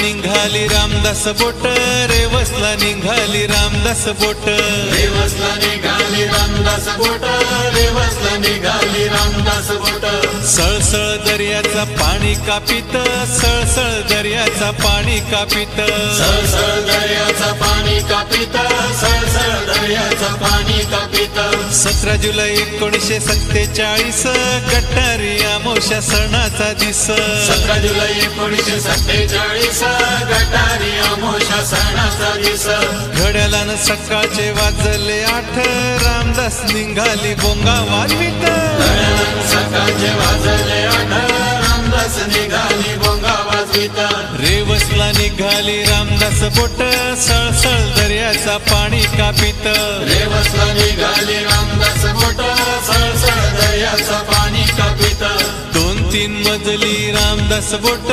निघाली रामदास बोट रेवसला निघाली रामदास बोट. रेवसला निघाली रामदास बोट. रेवसला निघाली रामदास बोट. सळसळ दर्याचा पाणी कापित सळसळ दर्याचा पाणी कापित. सळसळ दर्याचा पाणी कापित सळसळ दर्याचा पाणी कापित. सतरा जुलै एकोणीसशे सत्तेचाळीस गटारी अमोशा सणाचा दिस सतरा जुलै एकोणीसशे सत्तेचाळीस गटारी अमोशा सणाचा दिस घड्यालानं सकाळचे वाजले आठ. रामदास निघाली बोंगा वाजवित. सकाळचे वाजले आठ. रामदास निघाली बोंगा वाजवित. रेवसला निघाली रामदास बोट. सळसळ दर्याचा पाणी कापित. रेवसला निघाली रामदास बोट. सळसळ दर्याचा पाणी कापित. दोन तीन मजली रामदास बोट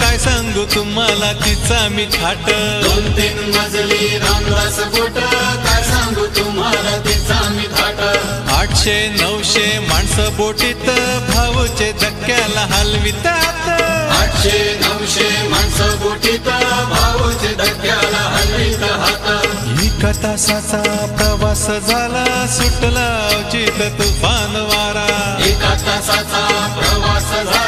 काय सांगू तुम्हाला तिचा मी थाट. दोन तीन मजली रामदास बोट काय सांगू तुम्हाला तिचा मी थाट. आठशे नऊशे माणसं बोटीत भाऊचे धक्क्याला हलवितात आठशे नऊशे माणसं बोटीत भाऊचे धक्क्याला हलवीत हात एका तासाचा प्रवास झाला सुटला अवचित तुफान वारा. एका तासाचा प्रवास झाला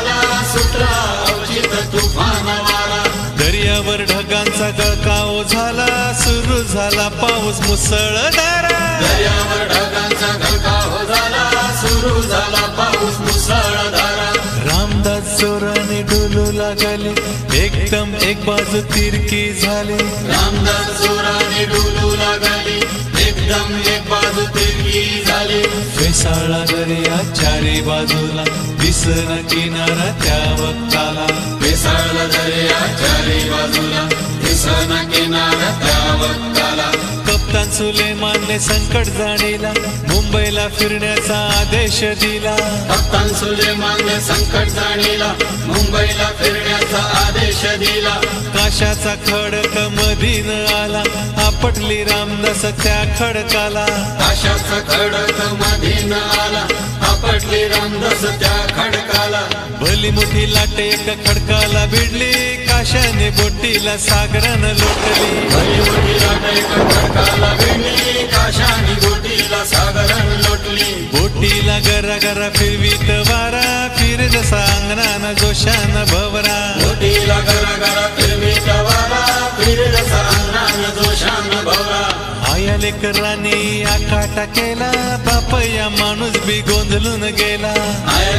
ढगांचा गळकाव झाला सुरू झाला पाऊस मुसळधारा. दर्यावर ढगांचा गळकाव झाला सुरू झाला पाऊस मुसळधारा. रामदास जोराने डोलू लागले एकदम एक बाजू तिरकी झाली. रामदास जोराने डुलू लागली एकदम एक बाजू तिरकी झाली. फेसाळा दर्या चारी बाजूला दिसन किनारा त्या वक्ताला. बेसाळला दर्या चारी बाजूला दिसना किनारा त्या वक्ताला कप्तान सुलेमानने संकट जाणीला मुंबईला फिरण्याचा आदेश दिला. कप्तान सुलेमानने संकट जाणीला मुंबईला फिरण्याचा आदेश दिला. काशाचा खडक मधीन आला आपटली रामदास त्या खडकाला. आशाचा खडक मधीन आला आपटली रामदास त्या खडकाला. भली मोठी लाट एका खडकाला भिडली काशाने बोटीला सागरान लोटली. भली मोठी लाट गोटीला सागरण लोटली बोटीला गरा गरा फिरवीत वारा फिर सांगना अंगणान जोशान भवरा. गोटीला गरा गरा लेकरांनी आकाटा केला बाप या माणूस बी गोंधळून गेला.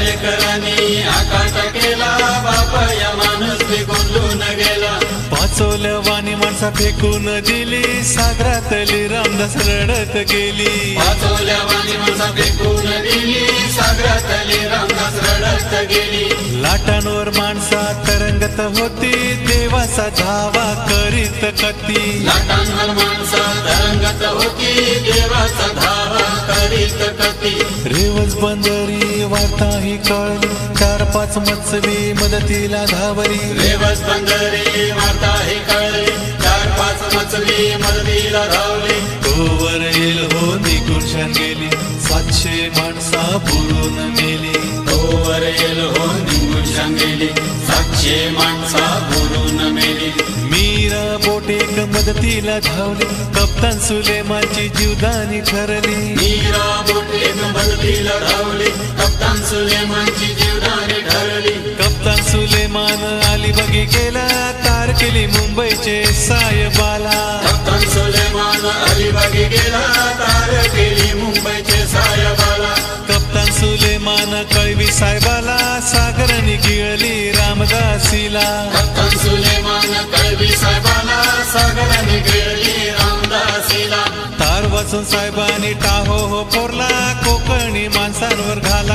लेकरांनी आकाटा केला बाप या माणूस बी गोंधळून गेला. वाणी माणसा फेकून दिली सागरातली रामदास रडत गेली. वाचवल्या वाणी माणसा फेकून दिली सागरातली रामदास रडत गेली. लाटांवर माणसा तरंगत होती देवाचा धावा करीत कती लाटांवर माणसा तरंगत होती देवाचा धावा करीत कती रेवज बंदरी वार्ता ही कळली. चार पाच मत्सवी मदतीला धावली. रेवस बंदरी वार्ता हे कळले. चार पाच मचली मदतीला धावली. तोवर येल हो निघून गेली. सातशे माणसा बुरून मेली तोवर येल हो निघून सांगेली सातशे माणसा बोलून मेली मीरा बोटेक मदतीला धावली. कप्तान सुलेमाची जीवदानी ठरली. मीरा बोटे मदतीला धावली. कप्तान सुलेमानची जीवदानी ठरली. कप्तान सुलेमान अलिबागी गेला तार केली मुंबईचे सायबाला. कप्तान सुलेमान अलिबागी गेला तार केली मुंबईचे साहेबाला कप्तान सुलेमान कळवी साहेबाला सागराने गिळली रामदासीला. कप्तान सुलेमान कळवी साहेबाला सागराने गिळली रामदासीला. तार वाचून साहेबांनी टाहो हो पोरला कोकणी माणसांवर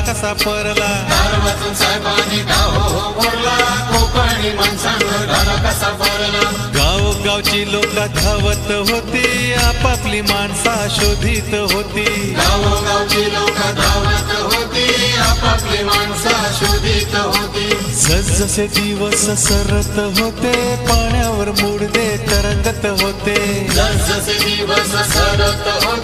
कसा परला तार वाचून साहेबांनी गाव हो कोकणी माणसांवर घाला कसा पडला? गाव गावची लोक धावत होती आपापली माणसा शोधित होती गावोगावची लोक धावत होती आपापली माणसा शोधित होती. जसजसे दिवस सरत होते पाण्यावर मुडदे तरंगत होते. जसजसे दिवस सरत होते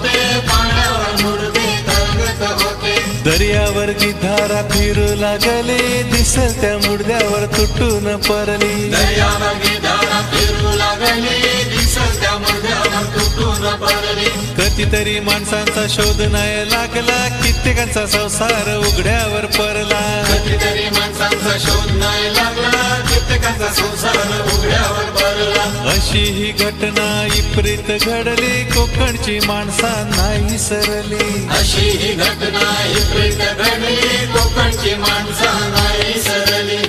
गिधारा फिरू लागले दिस त्या मुडद्यावर तुटून परली. दर्यामागे फिरू त्या तुटून कधीतरी माणसांचा शोध नाही लागला कित्येकांचा संसार उघड्यावर परला कधीतरी माणसांचा शोध नाही लागला कित्येकाचा संसार उघड्यावर पडला. अशी ही घटना इप्रित घडली कोकणची माणसा नाही सरली. अशी ही घटना ही प्रेत घडली कोकणची माणसं नाही सरली.